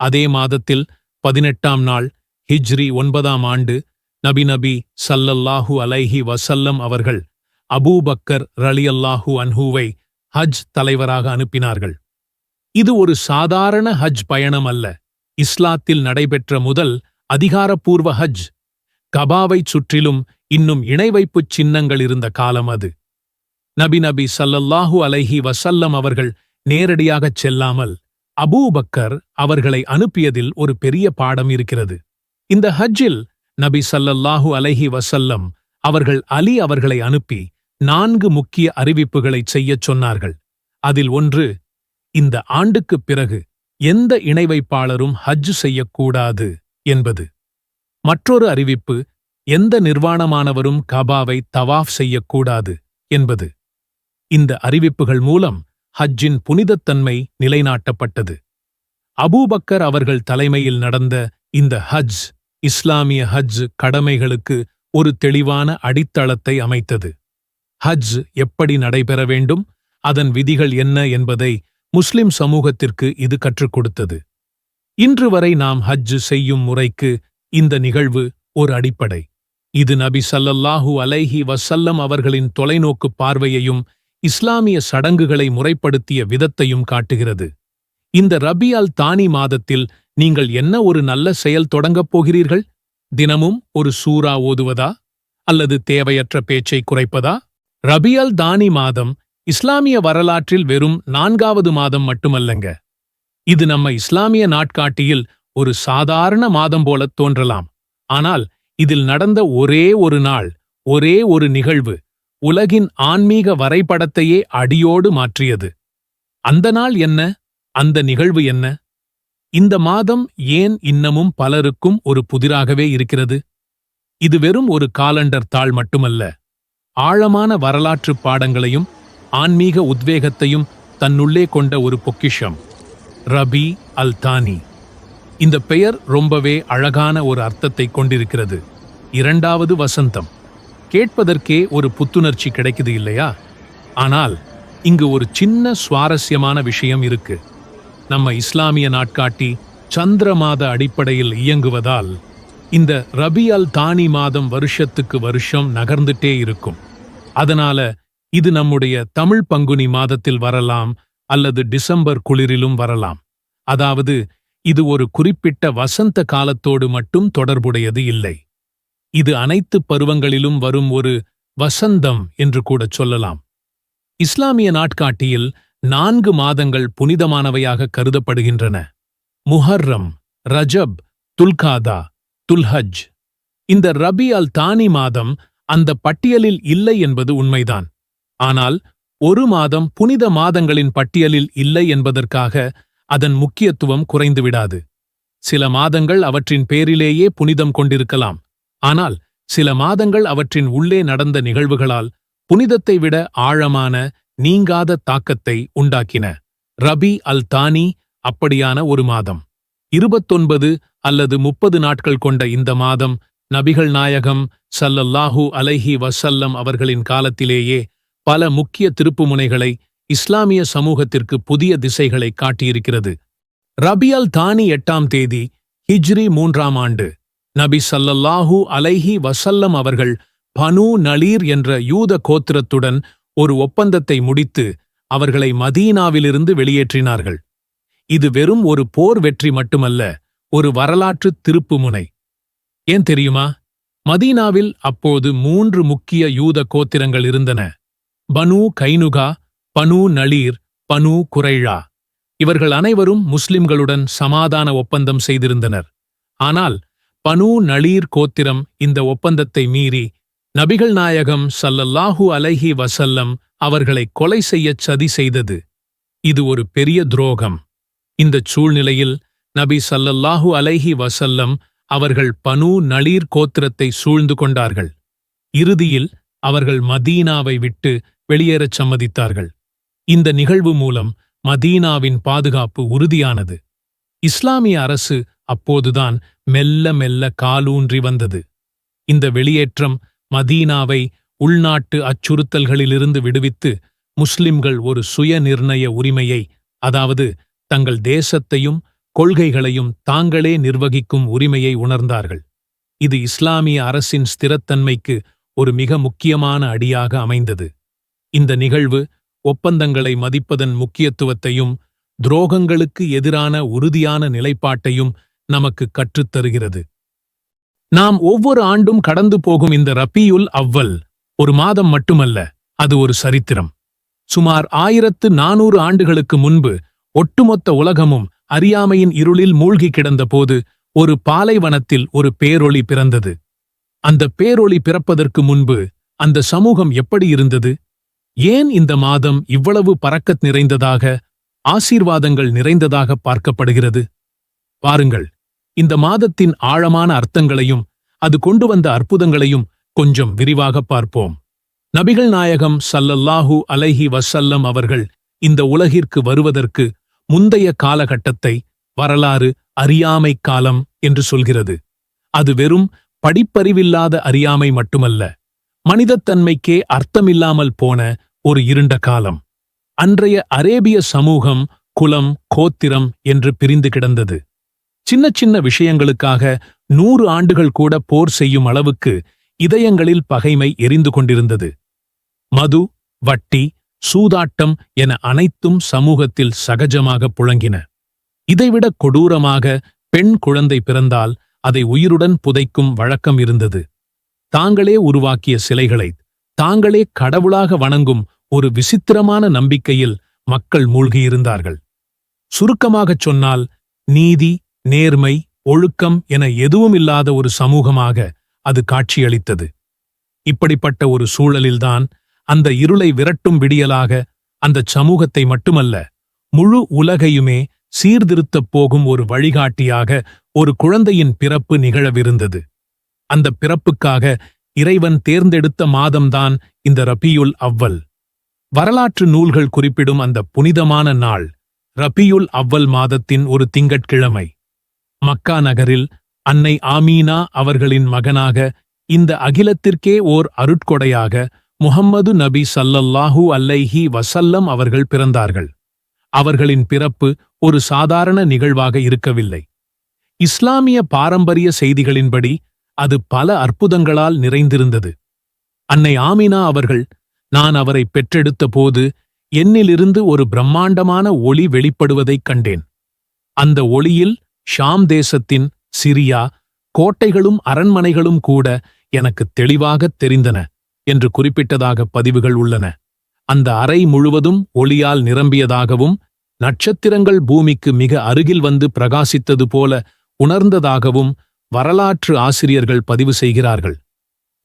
அதே மாதத்தில் பதினெட்டாம் நாள் ஹிஜ்ரி ஒன்பதாம் ஆண்டு நபி நபி சல்லல்லாஹு அலைஹி வசல்லம் அவர்கள் அபூபக்கர் ரலியல்லாஹு அன்ஹூவை ஹஜ் தலைவராக அனுப்பினார்கள். இது ஒரு சாதாரண ஹஜ் பயணம் அல்ல. இஸ்லாத்தில் நடைபெற்ற முதல் அதிகாரப்பூர்வ ஹஜ். கபாவைச் சுற்றிலும் இன்னும் இணைவைப்புச் சின்னங்கள் இருந்த காலம் அது. நபி நபி சல்லல்லாஹு அலைஹி வசல்லம் அவர்கள் நேரடியாகச் செல்லாமல் அபூபக்கர் அவர்களை அனுப்பியதில் ஒரு பெரிய பாடம் இருக்கிறது. இந்த ஹஜ்ஜில் நபி சல்லல்லாஹு அலைஹி வசல்லம் அவர்கள் அலி அவர்களை அனுப்பி நான்கு முக்கிய அறிவிப்புகளைச் செய்யச் சொன்னார்கள். அதில் ஒன்று இந்த ஆண்டுக்குப் பிறகு எந்த இணைவைப்பாளரும் ஹஜ் செய்யக்கூடாது என்பது. மற்றொரு அறிவிப்பு எந்த நிர்வாணமானவரும் கபாவை தவாஃப் செய்யக்கூடாது என்பது. இந்த அறிவிப்புகள் மூலம் ஹஜ்ஜின் புனிதத்தன்மை நிலைநாட்டப்பட்டது. அபூபக்கர் அவர்கள் தலைமையில் நடந்த இந்த ஹஜ் இஸ்லாமிய ஹஜ் கடமைகளுக்கு ஒரு தெளிவான அடித்தளத்தை அமைத்தது. ஹஜ் எப்படி நடைபெற வேண்டும் அதன் விதிகள் என்ன என்பதை முஸ்லிம் சமூகத்திற்கு இது கற்றுக் கொடுத்தது. இன்று வரை நாம் ஹஜ் செய்யும் முறைக்கு இந்த நிகழ்வு ஒரு அடிப்படை. இது நபி சல்லல்லாஹு அலைஹி வசல்லம் அவர்களின் தொலைநோக்கு பார்வையையும் இஸ்லாமிய சடங்குகளை முறைப்படுத்திய விதத்தையும் காட்டுகிறது. இந்த ரபியால் தானி மாதத்தில் நீங்கள் என்ன ஒரு நல்ல செயல் தொடங்கப் போகிறீர்கள்? தினமும் ஒரு சூரா ஓதுவதா? அல்லது தேவையற்ற பேச்சை குறைப்பதா? ரபியல் தானி மாதம் இஸ்லாமிய வரலாற்றில் வெறும் நான்காவது மாதம் மட்டுமல்லங்க. இது நம்ம இஸ்லாமிய நாட்காட்டியில் ஒரு சாதாரண மாதம் போலத் தோன்றலாம். ஆனால் இதில் நடந்த ஒரே ஒரு நாள் ஒரே ஒரு நிகழ்வு உலகின் ஆன்மீக வரைபடத்தையே அடியோடு மாற்றியது. அந்த நாள் என்ன? அந்த நிகழ்வு என்ன? இந்த மாதம் ஏன் இன்னமும் பலருக்கும் ஒரு புதிராகவே இருக்கிறது? இது வெறும் ஒரு காலண்டர் தாள் மட்டுமல்ல. ஆழமான வரலாற்றுப் பாடங்களையும் ஆன்மீக உத்வேகத்தையும் தன்னுள்ளே கொண்ட ஒரு பொக்கிஷம் ரபி அல் தானி. இந்த பெயர் ரொம்பவே அழகான ஒரு அர்த்தத்தை கொண்டிருக்கிறது. இரண்டாவது வசந்தம். கேட்பதற்கே ஒரு புத்துணர்ச்சி கிடைக்குது இல்லையா? ஆனால் இங்கு ஒரு சின்ன சுவாரஸ்யமான விஷயம் இருக்கு. நம்ம இஸ்லாமிய நாட்காட்டி சந்திர மாத அடிப்படையில் இயங்குவதால் இந்த ரபி அல் தானி மாதம் வருஷத்துக்கு வருஷம் நகர்ந்துட்டே இருக்கும். அதனால இது நம்முடைய தமிழ் பங்குனி மாதத்தில் வரலாம் அல்லது டிசம்பர் குளிரிலும் வரலாம். அதாவது இது ஒரு குறிப்பிட்ட வசந்த காலத்தோடு மட்டும் தொடர்புடையது இல்லை. இது அனைத்து பருவங்களிலும் வரும் ஒரு வசந்தம் என்று கூட சொல்லலாம். இஸ்லாமிய நாட்காட்டியில் நான்கு மாதங்கள் புனிதமானவையாக கருதப்படுகின்றன. முஹர்ரம் ரஜப் துல்காதா துல்ஹஜ். இந்த ரபி அல் தானி மாதம் அந்த பட்டியலில் இல்லை என்பது உண்மைதான். ஆனால் ஒரு மாதம் புனித மாதங்களின் பட்டியலில் இல்லை என்பதற்காக அதன் முக்கியத்துவம் குறைந்துவிடாது. சில மாதங்கள் அவற்றின் பேரிலேயே புனிதம் கொண்டிருக்கலாம். ஆனால் சில மாதங்கள் அவற்றின் உள்ளே நடந்த நிகழ்வுகளால் புனிதத்தை விட ஆழமான நீங்காத தாக்கத்தை உண்டாக்கின. ரபி அல் தானி அப்படியான ஒரு மாதம். இருபத்தொன்பது அல்லது முப்பது நாட்கள் கொண்ட இந்த மாதம் நபிகள் நாயகம் சல்லல்லாஹு அலைஹி வசல்லம் அவர்களின் காலத்திலேயே பல முக்கிய திருப்புமுனைகளை இஸ்லாமிய சமூகத்திற்கு புதிய திசைகளை காட்டியிருக்கிறது. ரபியல் தானி எட்டாம் தேதி ஹிஜ்ரி மூன்றாம் ஆண்டு. நபி சல்லல்லாஹு அலைஹி வசல்லம் அவர்கள் பனு நளீர் என்ற யூத கோத்திரத்துடன் ஒரு ஒப்பந்தத்தை முடித்து அவர்களை மதீனாவிலிருந்து வெளியேற்றினார்கள். இது வெறும் ஒரு போர் வெற்றி மட்டுமல்ல ஒரு வரலாற்று திருப்புமுனை. ஏன் தெரியுமா? மதீனாவில் அப்போது மூன்று முக்கிய யூத கோத்திரங்கள் இருந்தன. பனு கைனுகா பனு நளீர் பனு குரைழா இவர்கள் அனைவரும் முஸ்லிம்களுடன் சமாதான ஒப்பந்தம் செய்திருந்தனர். ஆனால் பனு நளீர் கோத்திரம் இந்த ஒப்பந்தத்தை மீறி நபிகள் நாயகம் சல்லல்லாஹு அலைஹி வசல்லம் அவர்களை கொலை செய்யச் சதி செய்தது. இது ஒரு பெரிய துரோகம். இந்தச் சூழ்நிலையில் நபி சல்லல்லாஹு அலைஹி வசல்லம் அவர்கள் பனு நளீர் கோத்திரத்தை சூழ்ந்து கொண்டார்கள். இறுதியில் அவர்கள் மதீனாவை விட்டு வெளியேறச் சம்மதித்தார்கள். இந்த நிகழ்வு மூலம் மதீனாவின் பாதுகாப்பு உறுதியானது. இஸ்லாமிய அரசு அப்போதுதான் மெல்ல மெல்ல காலூன்றி வந்தது. இந்த வெளியேற்றம் மதீனாவை உள்நாட்டு அச்சுறுத்தல்களிலிருந்து விடுவித்து முஸ்லிம்கள் ஒரு சுய நிர்ணய உரிமையை அதாவது தங்கள் தேசத்தையும் கொள்கைகளையும் தாங்களே நிர்வகிக்கும் உரிமையை உணர்ந்தார்கள். இது இஸ்லாமிய அரசின் ஸ்திரத்தன்மைக்கு ஒரு மிக முக்கியமான அடியாக அமைந்தது. இந்த நிகழ்வு ஒப்பந்தங்களை மதிப்பதன் முக்கியத்துவத்தையும் துரோகங்களுக்கு எதிரான உறுதியான நிலைப்பாட்டையும் நமக்கு கற்றுத்தருகிறது. நாம் ஒவ்வொரு ஆண்டும் கடந்து போகும் இந்த ரபியுல் அவ்வல் ஒரு மாதம் மட்டுமல்ல அது ஒரு சரித்திரம். சுமார் ஆயிரத்து நானூறு ஆண்டுகளுக்கு முன்பு ஒட்டுமொத்த உலகமும் அறியாமையின் இருளில் மூழ்கி கிடந்தபோது ஒரு பாலைவனத்தில் ஒரு பேரொளி பிறந்தது. அந்த பேரொளி பிறப்பதற்கு முன்பு அந்த சமூகம் எப்படி இருந்தது? ஏன் இந்த மாதம் இவ்வளவு பறக்கத் நிறைந்ததாக ஆசீர்வாதங்கள் நிறைந்ததாக பார்க்கப்படுகிறது? பாருங்கள் இந்த மாதத்தின் ஆழமான அர்த்தங்களையும் அது கொண்டு வந்த அற்புதங்களையும் கொஞ்சம் விரிவாக பார்ப்போம். நபிகள் நாயகம் சல்லல்லாஹு அலைஹி வசல்லம் அவர்கள் இந்த உலகிற்கு வருவதற்கு முந்தைய காலகட்டத்தை வரலாறு அறியாமை காலம் என்று சொல்கிறது. அது வெறும் படிப்பறிவில்லாத அறியாமை மட்டுமல்ல மனிதத்தன்மைக்கே அர்த்தமில்லாமல் போன ஒரு இருண்ட காலம். அன்றைய அரேபிய சமூகம் குலம் கோத்திரம் என்று பிரிந்து கிடந்தது. சின்ன சின்ன விஷயங்களுக்காக நூறு ஆண்டுகள் கூட போர் செய்யும் அளவுக்கு இதயங்களில் பகைமை எரிந்து கொண்டிருந்தது. மது வட்டி சூதாட்டம் என அனைத்தும் சமூகத்தில் சகஜமாக புழங்கின. இதைவிட கொடூரமாக பெண் குழந்தை பிறந்தால் அதை உயிருடன் புதைக்கும் வழக்கம் இருந்தது. தாங்களே உருவாக்கிய சிலைகளை தாங்களே கடவுளாக வணங்கும் ஒரு விசித்திரமான நம்பிக்கையில் மக்கள் மூழ்கியிருந்தார்கள். சுருக்கமாகச் சொன்னால் நீதி நேர்மை ஒழுக்கம் என எதுவும் இல்லாத ஒரு சமூகமாக அது காட்சியளித்தது. இப்படிப்பட்ட ஒரு சூழலில்தான் அந்த இருளை விரட்டும் விடியலாக அந்த சமூகத்தை மட்டுமல்ல முழு உலகையுமே சீர்திருத்தப் போகும் ஒரு வழிகாட்டியாக ஒரு குழந்தையின் பிறப்பு நிகழவிருந்தது. அந்த பிறப்புக்காக இறைவன் தேர்ந்தெடுத்த மாதம்தான் இந்த ரபியுல் அவ்வல். வரலாற்று நூல்கள் குறிப்பிடும் அந்த புனிதமான நாள் ரபியுல் அவ்வல் மாதத்தின் ஒரு திங்கட்கிழமை. மக்கா நகரில் அன்னை ஆமீனா அவர்களின் மகனாக இந்த அகிலத்திற்கே ஓர் அருட்கொடையாக முஹம்மது நபி சல்லல்லாஹூ அல்லைஹி வசல்லம் அவர்கள் பிறந்தார்கள். அவர்களின் பிறப்பு ஒரு சாதாரண நிகழ்வாக இருக்கவில்லை. இஸ்லாமிய பாரம்பரிய செய்திகளின்படி அது பல அற்புதங்களால் நிறைந்திருந்தது. அன்னை ஆமினா அவர்கள் நான் அவரை பெற்றெடுத்த போது என்னிலிருந்து ஒரு பிரம்மாண்டமான ஒளி வெளிப்படுவதைக் கண்டேன். அந்த ஒளியில் ஷாம் தேசத்தின் சிரியா கோட்டைகளும் அரண்மனைகளும் கூட எனக்கு தெளிவாகத் தெரிந்தன என்று குறிப்பிட்டதாக பதிவுகள் உள்ளன. அந்த அறை முழுவதும் ஒளியால் நிரம்பியதாகவும் நட்சத்திரங்கள் பூமிக்கு மிக அருகில் வந்து பிரகாசித்தது போல உணர்ந்ததாகவும் வரலாற்று ஆசிரியர்கள் பதிவு செய்கிறார்கள்.